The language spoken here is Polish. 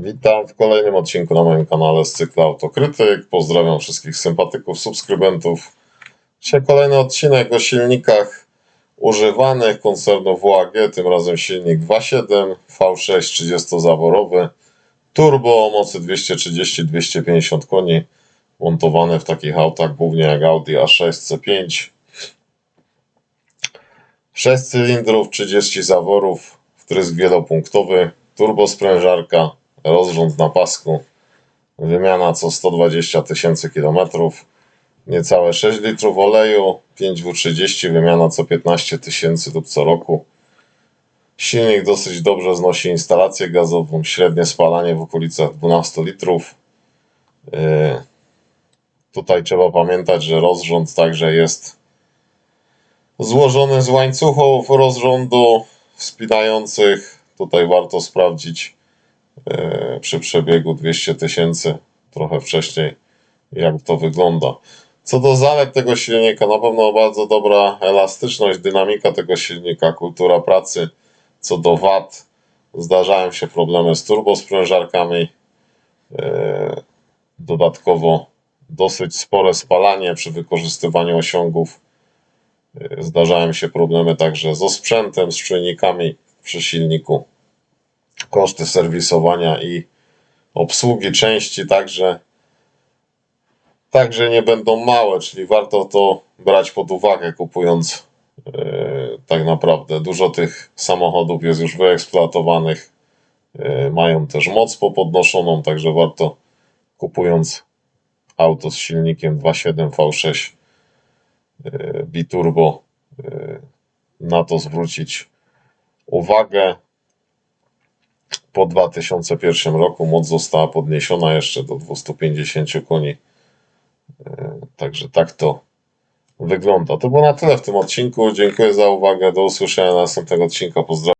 Witam w kolejnym odcinku na moim kanale z cyklu Autokrytyk. Pozdrawiam wszystkich sympatyków, subskrybentów. Dzisiaj kolejny odcinek o silnikach używanych koncernu WAG, tym razem silnik 2.7 V6 30-zaworowy turbo o mocy 230-250 koni montowany w takich autach głównie jak Audi A6 C5 6 cylindrów, 30 zaworów, wtrysk wielopunktowy, turbosprężarka, rozrząd na pasku, wymiana co 120 tysięcy kilometrów, niecałe 6 litrów oleju, 5W30, wymiana co 15 tysięcy lub co roku. Silnik dosyć dobrze znosi instalację gazową, średnie spalanie w okolicach 12 litrów. Yy, Tutaj trzeba pamiętać, że rozrząd także jest złożony z łańcuchów rozrządu wspinających. Tutaj warto sprawdzić przy przebiegu 200 tysięcy, trochę wcześniej, jak to wygląda. Co do zalet tego silnika, na pewno bardzo dobra elastyczność, dynamika tego silnika, kultura pracy. Co do wad, zdarzają się problemy z turbosprężarkami. E, Dodatkowo dosyć spore spalanie przy wykorzystywaniu osiągów. E, Zdarzają się problemy także z osprzętem, z czujnikami przy silniku. Koszty serwisowania i obsługi części także, także nie będą małe, czyli warto to brać pod uwagę kupując e, tak naprawdę. Dużo tych samochodów jest już wyeksploatowanych, e, mają też moc popodnoszoną, także warto kupując auto z silnikiem 2.7 V6 e, biturbo na to zwrócić uwagę. Po 2001 roku moc została podniesiona jeszcze do 250 koni. E, Także tak to wygląda. To było na tyle w tym odcinku. Dziękuję za uwagę. Do usłyszenia na następnego odcinka. Pozdrawiam.